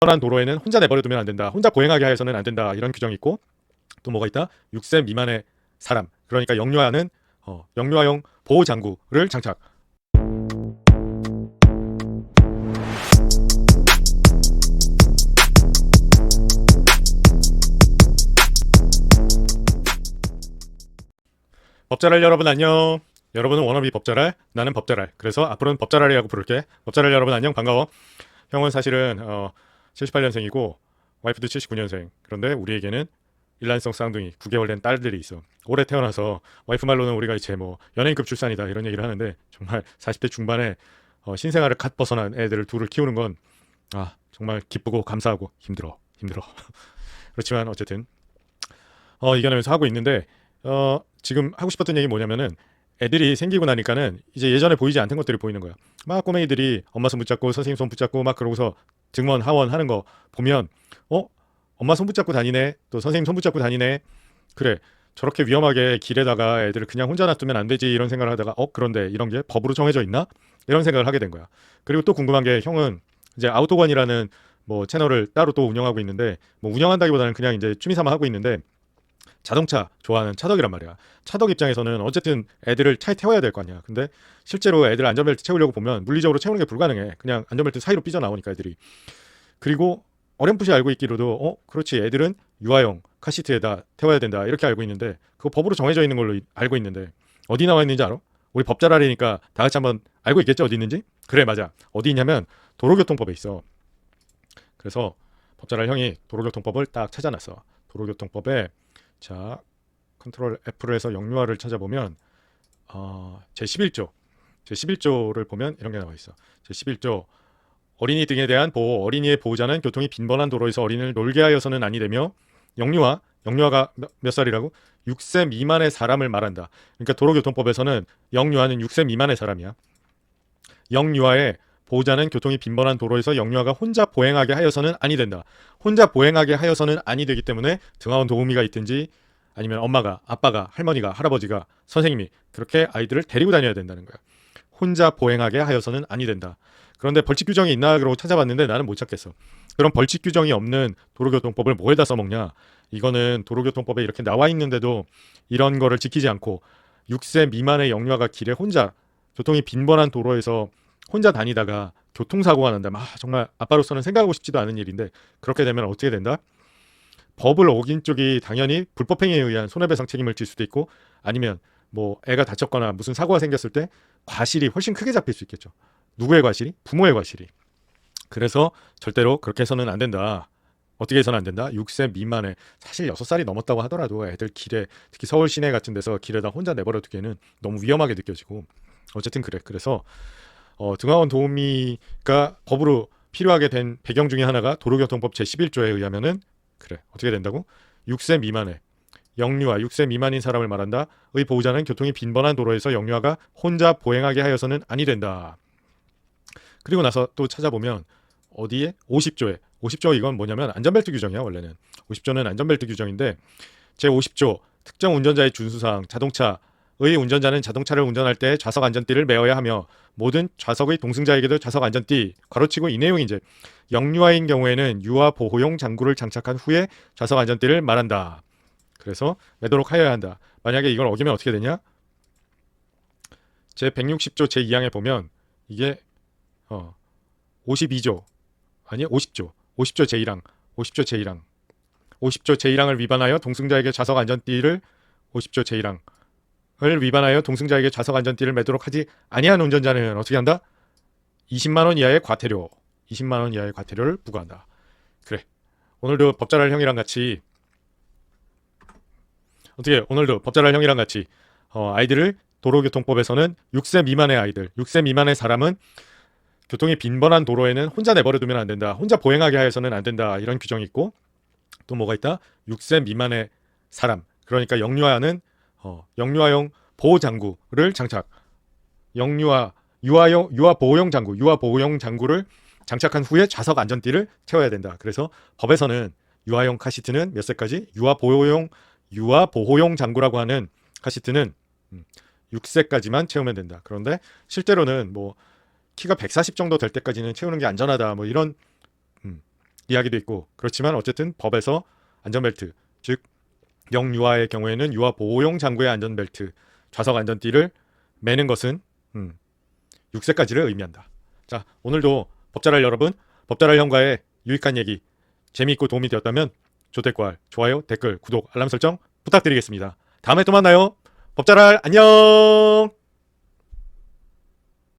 빈번한 도로에는 혼자 내버려 두면 안 된다. 혼자 보행하게 하여서는 안 된다. 이런 규정이 있고 또 뭐가 있다? 6세 미만의 사람 그러니까 영유아는 어, 영유아용 보호 장구를 장착. 법잘할 여러분 안녕. 여러분은 워너비 법잘할, 나는 법잘할. 그래서 앞으로는 법잘할이라고 부를게. 법잘할 여러분 안녕 반가워. 형은 사실은 어, 78년생이고 와이프도 79년생. 그런데 우리에게는 일란성 쌍둥이 9개월 된 딸들이 있어. 올해 태어나서 와이프 말로는 우리가 이제 뭐 연예인급 출산이다 이런 얘기를 하는데 정말 40대 중반에 어, 신생아를 갓 벗어난 애들을 둘을 키우는 건 아, 정말 기쁘고 감사하고 힘들어. 힘들어. 그렇지만 어쨌든 어, 이겨내면서 하고 있는데 어, 지금 하고 싶었던 얘기 뭐냐면은 애들이 생기고 나니까는 이제 예전에 보이지 않던 것들이 보이는 거야. 막 꼬맹이들이 엄마 손 붙잡고 선생님 손 붙잡고 막 그러고서 등원 하원 하는 거 보면 어? 엄마 손 붙잡고 다니네. 또 선생님 손 붙잡고 다니네. 그래. 저렇게 위험하게 길에다가 애들을 그냥 혼자 놔두면 안 되지 이런 생각을 하다가 어? 그런데 이런 게 법으로 정해져 있나? 이런 생각을 하게 된 거야. 그리고 또 궁금한 게 형은 이제 아우토관이라는 뭐 채널을 따로 또 운영하고 있는데 뭐 운영한다기보다는 그냥 이제 취미 삼아 하고 있는데 자동차 좋아하는 차덕이란 말이야. 차덕 입장에서는 어쨌든 애들을 차에 태워야 될 거 아니야. 근데 실제로 애들 안전벨트 채우려고 보면 물리적으로 채우는 게 불가능해. 그냥 안전벨트 사이로 삐져나오니까 애들이. 그리고 어렴풋이 알고 있기로도 어 그렇지 애들은 유아용 카시트에다 태워야 된다 이렇게 알고 있는데 그거 법으로 정해져 있는 걸로 이- 알고 있는데 어디 나와 있는지 알아? 우리 법잘알이니까 다 같이 한번 알고 있겠죠 어디 있는지? 그래 맞아 어디 있냐면 도로교통법에 있어. 그래서 법잘알 형이 도로교통법을 딱 찾아놨어. 도로교통법에 자 컨트롤 F로 해서 영유아를 찾아보면 어, 제 11조 제 11조를 보면 이런 게 나와 있어. 제 11조 어린이 등에 대한 보호 어린이의 보호자는 교통이 빈번한 도로에서 어린이를 놀게 하여서는 아니 되며 영유아 영유아가 몇, 몇 살이라고 6세 미만의 사람을 말한다. 그러니까 도로교통법에서는 영유아는 6세 미만의 사람이야. 영유아의 보호자는 교통이 빈번한 도로에서 영유아가 혼자 보행하게 하여서는 아니 된다. 혼자 보행하게 하여서는 아니 되기 때문에 등하원 도우미가 있든지 아니면 엄마가 아빠가 할머니가 할아버지가 선생님이 그렇게 아이들을 데리고 다녀야 된다는 거야. 혼자 보행하게 하여서는 아니 된다. 그런데 벌칙 규정이 있나 그러고 찾아봤는데 나는 못 찾겠어. 그럼 벌칙 규정이 없는 도로교통법을 뭐에다 써먹냐? 이거는 도로교통법에 이렇게 나와 있는데도 이런 거를 지키지 않고 6세 미만의 영유아가 길에 혼자 교통이 빈번한 도로에서 혼자 다니다가 교통사고가 난다. 아, 정말 아빠로서는 생각하고 싶지도 않은 일인데 그렇게 되면 어떻게 된다? 법을 어긴 쪽이 당연히 불법행위에 의한 손해배상 책임을 질 수도 있고 아니면 뭐 애가 다쳤거나 무슨 사고가 생겼을 때 과실이 훨씬 크게 잡힐 수 있겠죠. 누구의 과실이? 부모의 과실이. 그래서 절대로 그렇게 해서는 안 된다. 어떻게 해서는 안 된다? 6세 미만의 사실 6살이 넘었다고 하더라도 애들 길에 특히 서울 시내 같은 데서 길에다 혼자 내버려 두기에는 너무 위험하게 느껴지고 어쨌든 그래. 그래서 어, 등하원 도우미가 법으로 필요하게 된 배경 중에 하나가 도로교통법 제11조에 의하면은 그래. 어떻게 된다고? 6세 미만의 영유아 6세 미만인 사람을 말한다. 의 보호자는 교통이 빈번한 도로에서 영유아가 혼자 보행하게 하여서는 아니 된다. 그리고 나서 또 찾아보면 어디에 50조에 50조 이건 뭐냐면 안전벨트 규정이야 원래는 50조는 안전벨트 규정인데 제 50조 특정 운전자의 준수사항 자동차의 운전자는 자동차를 운전할 때 좌석 안전띠를 메어야 하며 모든 좌석의 동승자에게도 좌석 안전띠 가로치고 이 내용이 이제 영유아인 경우에는 유아 보호용 장구를 장착한 후에 좌석 안전띠를 말한다. 그래서 매도록 하여야 한다. 만약에 이걸 어기면 어떻게 되냐? 제 160조 제 2항에 보면 이게 어 52조 아니 50조 50조 제1항 50조 제1항 50조 제1항을 위반하여 동승자에게 좌석 안전띠를 50조 제1항 을 위반하여 동승자에게 좌석 안전띠를 매도록 하지 아니한 운전자는 어떻게 한다? 20만 원 이하의 과태료 20만 원 이하의 과태료를 부과한다. 그래 오늘도 법잘할 형이랑 같이 어떻게 오늘도 법잘할 형이랑 같이 어, 아이들을 도로교통법에서는 6세 미만의 아이들 6세 미만의 사람은 교통이 빈번한 도로에는 혼자 내버려 두면 안 된다. 혼자 보행하게 하여서는 안 된다. 이런 규정이 있고 또 뭐가 있다? 6세 미만의 사람. 그러니까 영유아는 어, 영유아용 보호 장구를 장착. 영유아 유아용 유아 보호용 장구, 유아 보호용 장구를 장착한 후에 좌석 안전띠를 채워야 된다. 그래서 법에서는 유아용 카시트는 몇 세까지? 유아 보호용 유아 보호용 장구라고 하는 카시트는 음, 6세까지만 채우면 된다. 그런데 실제로는 뭐 키가 140 정도 될 때까지는 채우는 게 안전하다. 뭐 이런 음, 이야기도 있고 그렇지만 어쨌든 법에서 안전벨트 즉 영유아의 경우에는 유아 보호용 장구의 안전벨트 좌석 안전띠를 매는 것은 음, 6세까지를 의미한다. 자 오늘도 법잘알 여러분 법잘알 형과의 유익한 얘기 재미있고 도움이 되었다면 조댓글 좋아요 댓글 구독 알람 설정 부탁드리겠습니다. 다음에 또 만나요. 법잘알 안녕.